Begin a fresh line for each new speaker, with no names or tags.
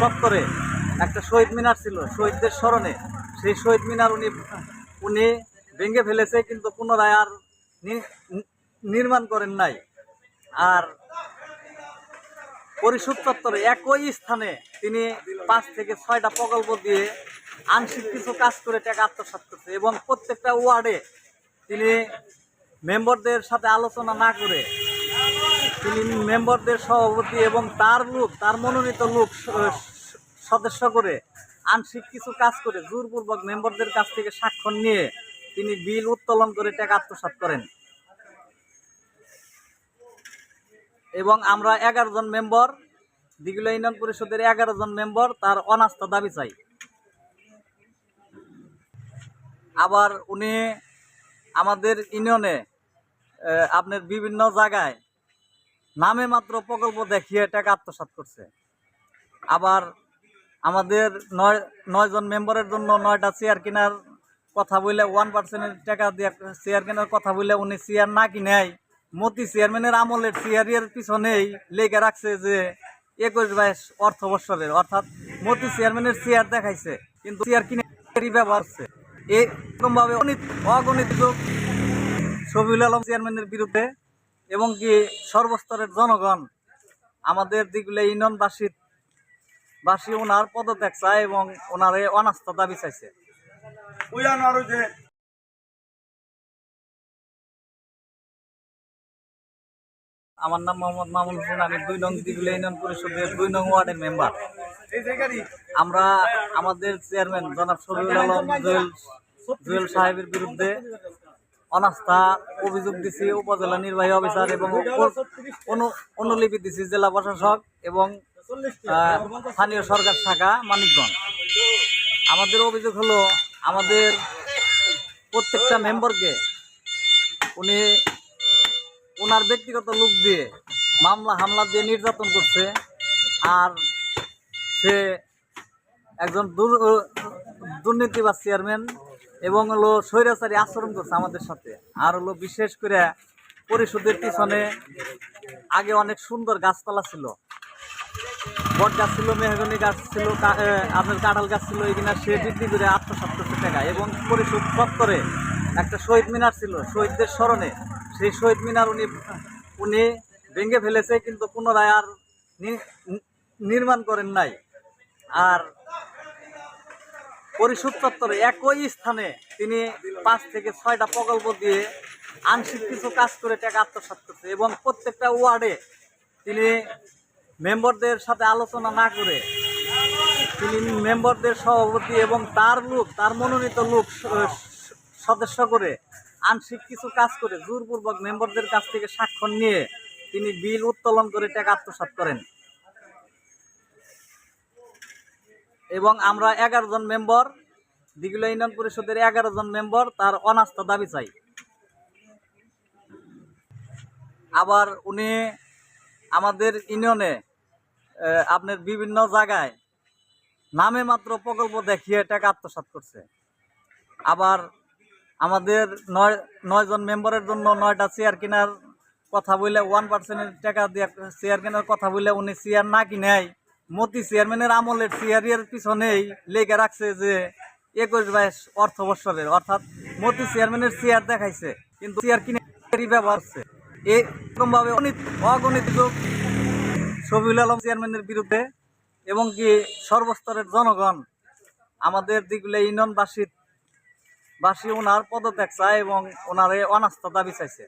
চত্বরে একটা শহীদ মিনার ছিল, শহীদদের স্মরণে। সেই শহীদ মিনার উনি উনি ভেঙে ফেলেছে কিন্তু পুনরায় আর নির্মাণ করেন নাই। আর পরিষদ চত্বরে একই স্থানে তিনি পাঁচ থেকে ছয়টা প্রকল্প দিয়ে আংশিক কিছু কাজ করে টাকা আত্মসাৎ করছে এবং প্রত্যেকটা ওয়ার্ডে তিনি মেম্বারদের সাথে আলোচনা না করে তিনি মেম্বারদের সভাপতি এবং তার লোক, তার মনোনীত লোক সদস্য করে আংশিক কিছু কাজ করে জোরপূর্বক মেম্বারদের কাছ থেকে স্বাক্ষর নিয়ে তিনি বিল উত্তোলন করে টাকা আত্মসাৎ করেন। এবং আমরা এগারো জন মেম্বার দিগুলা ইউনিয়ন পরিষদের এগারো জন মেম্বার তার অনাস্থা দাবি চাই। আবার উনি আমাদের ইউনিয়নে আপনার বিভিন্ন জায়গায় নামে মাত্র প্রকল্প দেখিয়ে টাকা আত্মসাৎ করছে। আবার আমাদের নয় নয়জন মেম্বারের জন্য নয়টা চেয়ার কেনার কথা বলে ওয়ান পার্সেন্টের টাকা দিয়ে চেয়ার কেনার কথা বলে উনি চেয়ার না কিনেই মতি চেয়ারম্যানের আমলের চেয়ারের পিছনেই লেগে রাখছে যে একুশ বাইশ অর্থ বৎসরের, অর্থাৎ মতি চেয়ারম্যানের চেয়ার দেখাইছে, কিন্তু চেয়ার কিনে ব্যবহার হচ্ছে। এরকম ভাবে অগণিত শফিউল আলম চেয়ারম্যানের বিরুদ্ধে এবং কি সর্বস্তরের জনগণ আমাদের দিগুলো ইউনিয়নবাসী বাসী ওনার পদত্যাগ চায় এবং ওনার অনাস্থা দাবি চাইছে। আমার নাম মোহাম্মদ মামুন হোসেন আমি দুই নং দিগুলো ইউনিয়ন পরিষদের দুই নং ওয়ার্ডের মেম্বার। আমরা আমাদের চেয়ারম্যান জনাব শফিউল আলম জুয়েল জুয়েল সাহেবের বিরুদ্ধে অনাস্থা, অভিযোগ দিছি উপজেলা নির্বাহী অফিসার এবং অনু- অনুলিপি দিছি জেলা প্রশাসক এবং স্থানীয় সরকার শাখা মানিকগঞ্জ। আমাদের অভিযোগ হলো, আমাদের প্রত্যেকটা মেম্বারকে উনি ওনার ব্যক্তিগত লোক দিয়ে মামলা, হামলা দিয়ে নির্যাতন করছে। আর সে একজন দুর- দুর্নীতিবাজ চেয়ারম্যান এবং হলো স্বৈরাচারী আচরণ করছে আমাদের সাথে। আর হলো বিশেষ করে পরিষদের পিছনে আগে অনেক সুন্দর গাছপালা ছিল। বট গাছ ছিল, মেহগনি গাছ ছিল আপনার কাঁঠাল গাছ ছিল এখানে সে বৃদ্ধি করে আত্মসাৎ করছে টাকা। এবং পরিশোধ চত্বরে একটা শহীদ মিনার ছিল, শহীদদের স্মরণে। সেই শহীদ মিনার উনি উনি ভেঙে ফেলেছে, কিন্তু পুনরায় আর নির্মাণ করেন নাই। আর পরিষদ চত্বরে একই স্থানে তিনি পাঁচ থেকে ছয়টা প্রকল্প দিয়ে আংশিক কিছু কাজ করে টাকা আত্মসাৎ করছে এবং প্রত্যেকটা ওয়ার্ডে তিনি মেম্বারদের সাথে আলোচনা না করে তিনি মেম্বারদের সভাপতি এবং তার লোক, তার মনোনীত লোক সদস্য করে আংশিক কিছু কাজ করে জোরপূর্বক মেম্বারদের কাছ থেকে স্বাক্ষর নিয়ে তিনি বিল উত্তোলন করে টাকা আত্মসাৎ করেন। এবং আমরা এগারো জন মেম্বার দিগুলা ইউনিয়ন পরিষদের এগারো জন মেম্বার তার অনাস্থা দাবি চাই। আবার উনি আমাদের ইউনিয়নে আপনার বিভিন্ন জায়গায় নামে মাত্র প্রকল্প দেখিয়ে টাকা আত্মসাৎ করছে। আবার আমাদের নয় নয়জন মেম্বারের জন্য নয়টা চেয়ার কেনার কথা বলে ওয়ান পার্সেন্টের টাকা দিয়ে চেয়ার কেনার কথা বলে উনি চেয়ার না কিনেই মতি চেয়ারম্যানের আমলের চেয়ারের পিছনেই লেগে রাখছে যে একুশ বাইশ অর্থ বৎসরের, অর্থাৎ মতি চেয়ারম্যানের চেয়ার দেখাইছে, কিন্তু চেয়ার কিনে ব্যবহার হচ্ছে। এরকম ভাবে অগণিত- লোক শফিউল আলম চেয়ারম্যানের বিরুদ্ধে এবং কি সর্বস্তরের জনগণ আমাদের দিগুলো ইউনিয়নবাসী, বাসী ওনার পদত্যাগ চায় এবং ওনার অনাস্থা দাবি চাইছে।